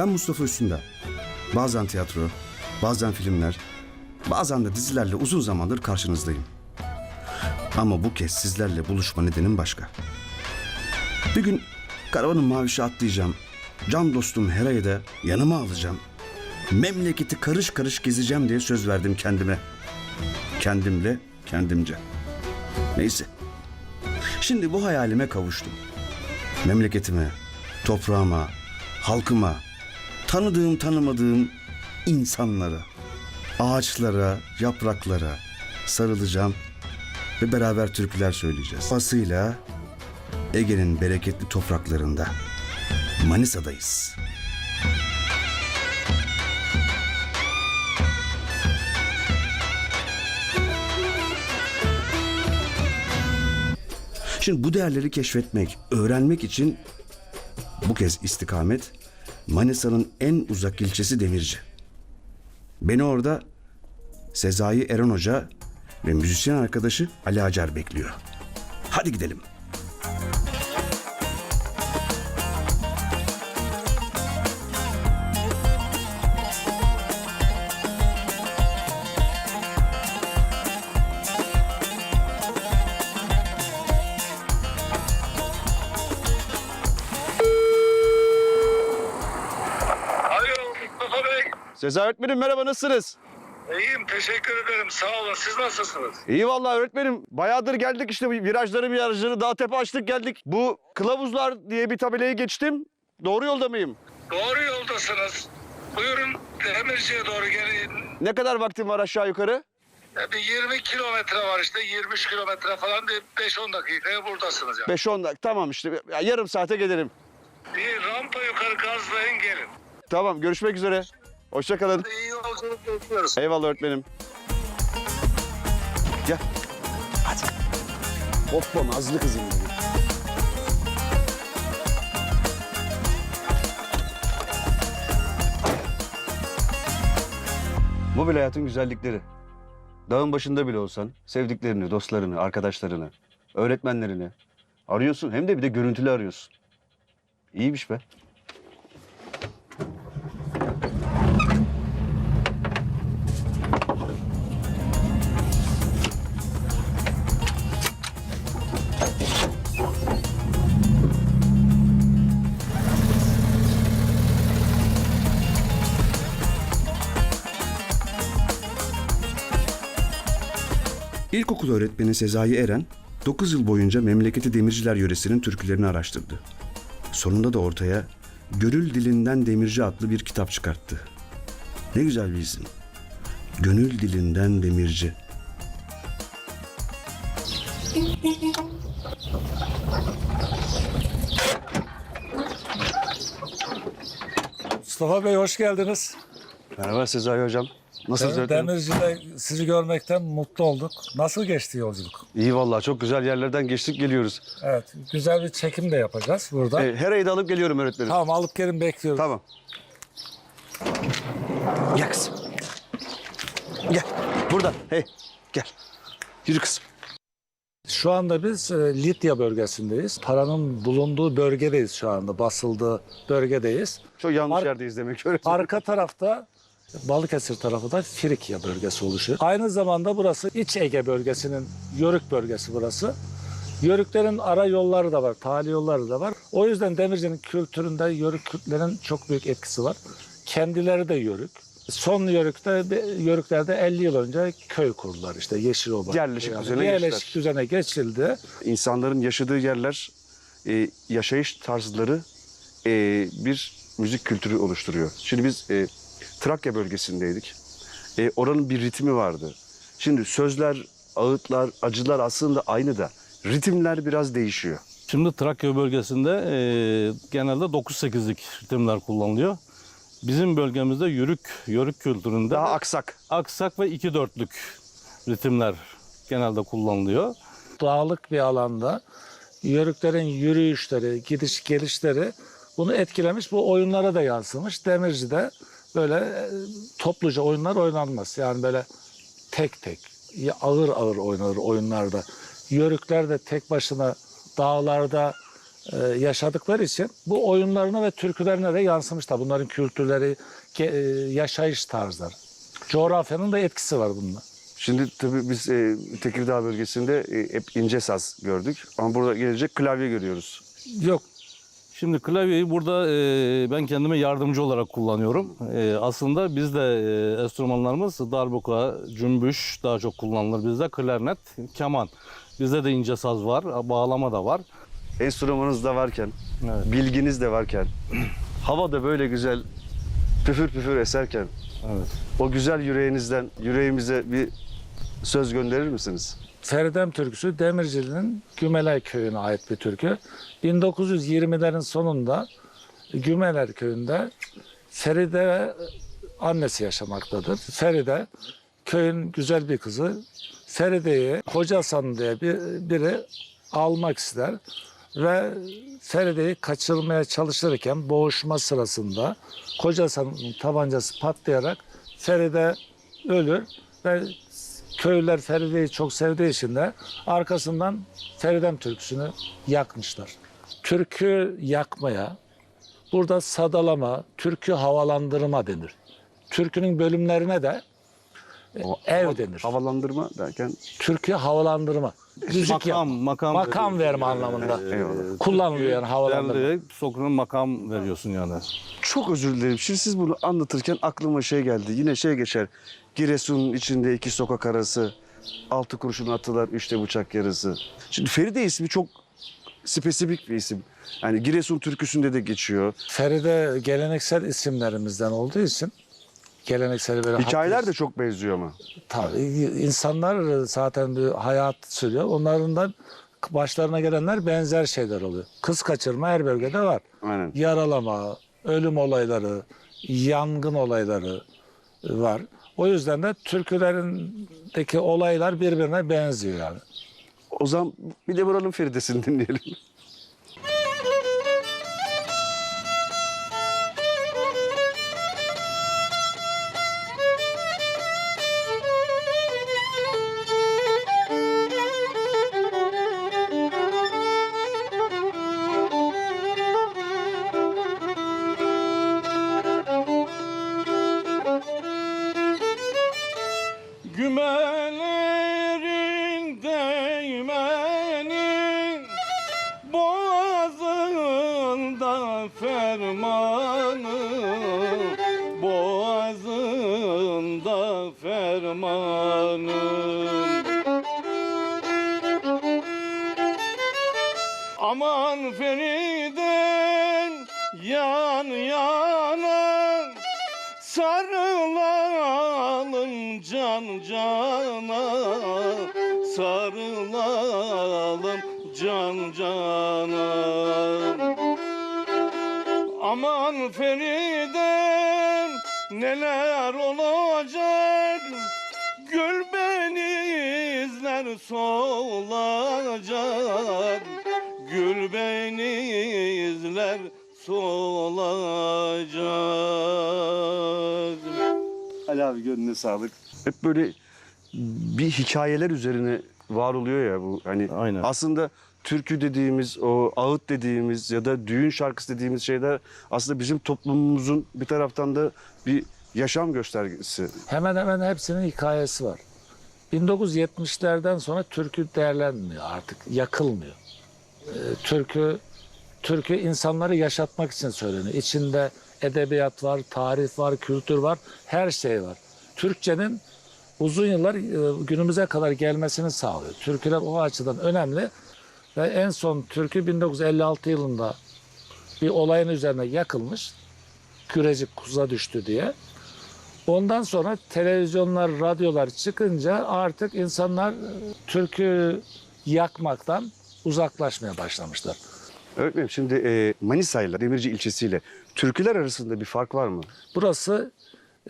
Ben Mustafa Üstünde. Bazen tiyatro, bazen filmler, bazen de dizilerle uzun zamandır karşınızdayım. Ama bu kez sizlerle buluşma nedenim başka. Bir gün karavanın mavişe atlayacağım. Can dostum Hera'yı da yanıma alacağım. Memleketi karış karış gezeceğim diye söz verdim kendime. Kendimle, kendimce. Neyse. Şimdi bu hayalime kavuştum. Memleketime, toprağıma, halkıma, tanıdığım tanımadığım insanlara, ağaçlara, yapraklara sarılacağım ve beraber türküler söyleyeceğiz. Fasıyla Ege'nin bereketli topraklarında Manisa'dayız. Şimdi bu değerleri keşfetmek, öğrenmek için bu kez istikamet Manisa'nın en uzak ilçesi Demirci. Beni orada Sezai Eren Hoca ve müzisyen arkadaşı Ali Acar bekliyor. Hadi gidelim. Bey. Sezai öğretmenim merhaba nasılsınız? İyiyim teşekkür ederim sağ olun. Siz nasılsınız? İyi vallahi öğretmenim. Bayağıdır geldik işte virajları virajları dağ tepe açtık geldik. Bu kılavuzlar diye bir tabelayı geçtim. Doğru yolda mıyım? Doğru yoldasınız. Buyurun Demirci'ye doğru gelin. Ne kadar vaktim var aşağı yukarı? Ya bir 20 kilometre var işte 23 kilometre falan bir 5-10 dakikaya buradasınız yani. 5-10 dakika. Tamam işte. Ya, yarım saate gelirim. Bir rampa yukarı gazlayın gelin. Tamam görüşmek üzere. Hoşçakalın. İyi yolculuk bekliyoruz. Eyvallah öğretmenim. Gel. Hadi. Hoppa nazlı kızım benim. Bu bile hayatın güzellikleri. Dağın başında bile olsan sevdiklerini, dostlarını, arkadaşlarını, öğretmenlerini arıyorsun. Hem de bir de görüntülü arıyorsun. İyiymiş be. İlkokul öğretmeni Sezai Eren 9 yıl boyunca memleketi Demirciler yöresinin türkülerini araştırdı. Sonunda da ortaya Gönül Dilinden Demirci adlı bir kitap çıkarttı. Ne güzel bir isim. Gönül Dilinden Demirci. Mustafa Bey hoş geldiniz. Merhaba Sezai Hocam. Nasılsınız Dem-? Demirci'de sizi görmekten mutlu olduk. Nasıl geçti yolculuk? İyi vallahi çok güzel yerlerden geçtik geliyoruz. Evet, güzel bir çekim de yapacağız burada. Ee, Hera'yı da alıp geliyorum öğretmenim. Tamam alıp gelin bekliyoruz. Tamam. Gel kızım. Gel. Burada. Hey. Gel. Yürü kızım. Şu anda biz e, Lidya bölgesindeyiz. Paranın bulunduğu bölgedeyiz şu anda. Basıldığı bölgedeyiz. Çok yanlış Ar- yerdeyiz demek öğretmenim. Arka tarafta Balıkesir tarafı da Frikya bölgesi oluşuyor. Aynı zamanda burası İç Ege bölgesinin Yörük bölgesi burası. Yörüklerin ara yolları da var, tali yolları da var. O yüzden Demirci'nin kültüründe Yörük Kürtlerin çok büyük etkisi var. Kendileri de Yörük. Son Yörük'te, Yörüklerde 50 yıl önce köy kurdular işte Yeşilova. Yerleşik düzene Yerleşik geçtiler. düzene geçildi. İnsanların yaşadığı yerler, e, yaşayış tarzları e, bir müzik kültürü oluşturuyor. Şimdi biz e, Trakya bölgesindeydik. E, oranın bir ritmi vardı. Şimdi sözler, ağıtlar, acılar aslında aynı da ritimler biraz değişiyor. Şimdi Trakya bölgesinde e, genelde 9-8'lik ritimler kullanılıyor. Bizim bölgemizde yörük, yörük kültüründe Daha aksak. aksak ve 2-4'lük ritimler genelde kullanılıyor. dağlık bir alanda yörüklerin yürüyüşleri, gidiş gelişleri bunu etkilemiş. Bu oyunlara da yansımış. Demirci'de böyle e, topluca oyunlar oynanmaz. Yani böyle tek tek, ağır ağır oynanır oyunlarda. Yörükler de tek başına dağlarda e, yaşadıkları için bu oyunlarına ve türkülerine de yansımışlar. Bunların kültürleri, e, yaşayış tarzları. Coğrafyanın da etkisi var bunda. Şimdi tabii biz e, Tekirdağ bölgesinde e, hep ince saz gördük. Ama burada gelecek klavye görüyoruz. Yok Şimdi klavyeyi burada e, ben kendime yardımcı olarak kullanıyorum. E, aslında bizde e, enstrümanlarımız darbuka, cümbüş daha çok kullanılır bizde. Klarnet, keman. Bizde de ince saz var, bağlama da var. Enstrümanınız da varken, Evet. bilginiz de varken, hava da böyle güzel püfür püfür eserken Evet. o güzel yüreğinizden yüreğimize bir söz gönderir misiniz? Feridem türküsü Demirci'nin Gümelay köyüne ait bir türkü. 1920'lerin sonunda Gümeler köyünde Feride annesi yaşamaktadır. Feride köyün güzel bir kızı. Feride'yi Koca Hasan diye bir, biri almak ister ve Feride'yi kaçırmaya çalışırken boğuşma sırasında Koca Hasan'ın tabancası patlayarak Feride ölür ve köylüler Feride'yi çok sevdiği için de arkasından Feridem türküsünü yakmışlar. Türkü yakmaya, burada sadalama, türkü havalandırma denir. Türkünün bölümlerine de O ev denir. Havalandırma derken Türkü havalandırma. Müzik makam, yapma. makam, Makam verme anlamında. Kullanılıyor yani havalandırma. Sokuna makam veriyorsun yani. çok özür dilerim. Şimdi siz bunu anlatırken aklıma şey geldi. Yine şey geçer. Giresun'un içinde iki sokak arası. Altı kurşun attılar, üçte bıçak yarısı. Şimdi Feride ismi çok spesifik bir isim. Yani Giresun türküsünde de geçiyor. Feride geleneksel isimlerimizden olduğu için geleneksel böyle Hikayeler de çok benziyor ama. Tabii insanlar zaten bir hayat sürüyor. Onların da başlarına gelenler benzer şeyler oluyor. Kız kaçırma her bölgede var. Aynen. Yaralama, ölüm olayları, yangın olayları var. O yüzden de türkülerindeki olaylar birbirine benziyor yani. O zaman bir de buranın Feride'sini dinleyelim. Gümelerin değmeni Boğazında fermanı Boğazında fermanı. Aman Feriden yan yana Sarılalım can cana Sarılalım can cana. Aman Feriden neler olacak? Gül beni izler solacak. Gül beni izler solacak Ali abi gönlüne sağlık. Hep böyle bir hikayeler üzerine var oluyor ya bu. Hani Aynen. aslında türkü dediğimiz, o ağıt dediğimiz ya da düğün şarkısı dediğimiz şeyler aslında bizim toplumumuzun bir taraftan da bir yaşam göstergesi. Hemen hemen hepsinin hikayesi var. 1970'lerden sonra türkü değerlenmiyor artık, yakılmıyor. Ee, türkü türkü insanları yaşatmak için söyleniyor. İçinde edebiyat var, tarih var, kültür var, her şey var. Türkçenin uzun yıllar e, günümüze kadar gelmesini sağlıyor. Türküler o açıdan önemli ve en son türkü 1956 yılında bir olayın üzerine yakılmış. Kürecik kuza düştü diye. Ondan sonra televizyonlar, radyolar çıkınca artık insanlar e, türkü yakmaktan uzaklaşmaya başlamışlar. Öğretmenim şimdi e, Manisa ile Demirci ilçesiyle türküler arasında bir fark var mı? Burası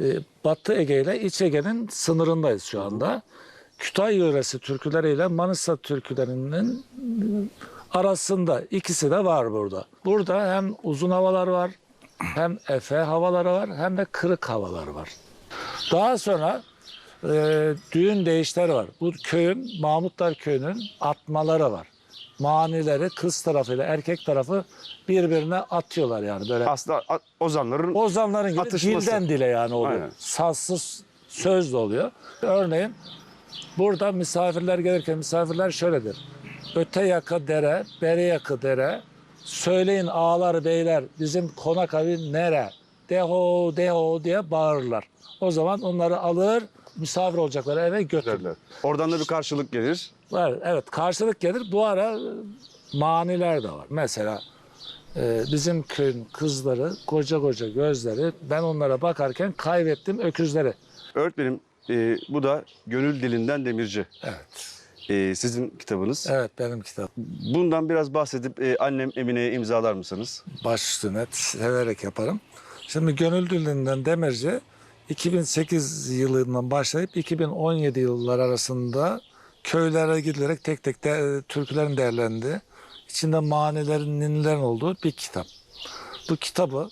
e, Batı Ege ile İç Ege'nin sınırındayız şu anda. Kütahya yöresi türküleriyle Manisa türkülerinin arasında ikisi de var burada. Burada hem uzun havalar var, hem efe havaları var, hem de kırık havalar var. Daha sonra e, düğün değişleri var. Bu köyün, Mahmutlar Köyü'nün atmaları var. Manileri kız tarafıyla erkek tarafı birbirine atıyorlar yani böyle. Aslında a- ozanların Ozanların gibi Atışması. dilden dile yani oluyor. Aynen. Sazsız söz de oluyor. Örneğin burada misafirler gelirken misafirler şöyledir. Öte yaka dere, beri yakı dere. Söyleyin ağalar beyler bizim konak evi nere? Deho deho diye bağırırlar. O zaman onları alır misafir olacakları eve götürürler. Oradan da bir karşılık gelir. Var, evet karşılık gelir. Bu ara e, maniler de var. Mesela e, bizim köyün kızları koca koca gözleri ben onlara bakarken kaybettim öküzleri. Öğretmenim e, bu da Gönül Dilinden Demirci. Evet. E, sizin kitabınız. Evet benim kitap. Bundan biraz bahsedip e, annem Emine'ye imzalar mısınız? Baş üstüne severek yaparım. Şimdi Gönül Dilinden Demirci 2008 yılından başlayıp 2017 yıllar arasında köylere gidilerek tek tek de, e, türkülerin değerlendiği, içinde manilerin, ninnilerin olduğu bir kitap. Bu kitabı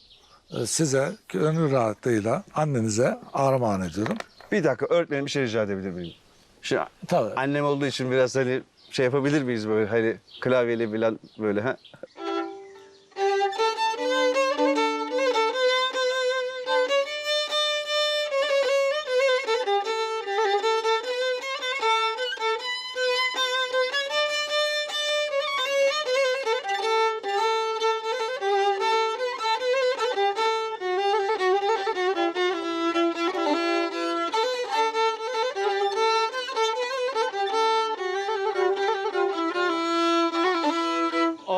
e, size gönül rahatlığıyla annenize armağan ediyorum. Bir dakika öğretmenim bir şey rica edebilir miyim? Şimdi Tabii. annem olduğu için biraz hani şey yapabilir miyiz böyle hani klavyeyle falan böyle ha?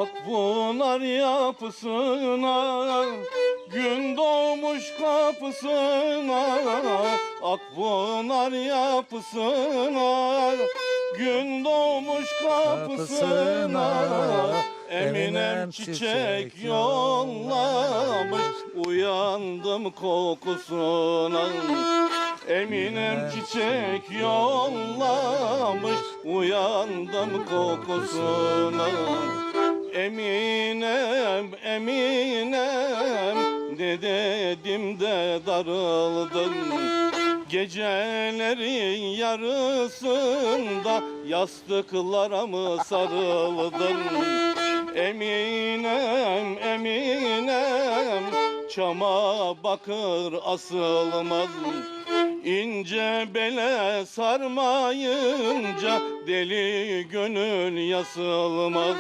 Akpınar yapısına Gün doğmuş kapısına. Akpınar yapısına Gün doğmuş kapısına. Eminem çiçek yollamış Uyandım kokusuna. Eminem çiçek yollamış Uyandım kokusuna Eminem, Eminem Ne dedim de darıldım Gecelerin yarısında Yastıklara mı sarıldım Eminem, Eminem Çama bakır asılmaz. İnce bele sarmayınca deli gönül yasılmaz.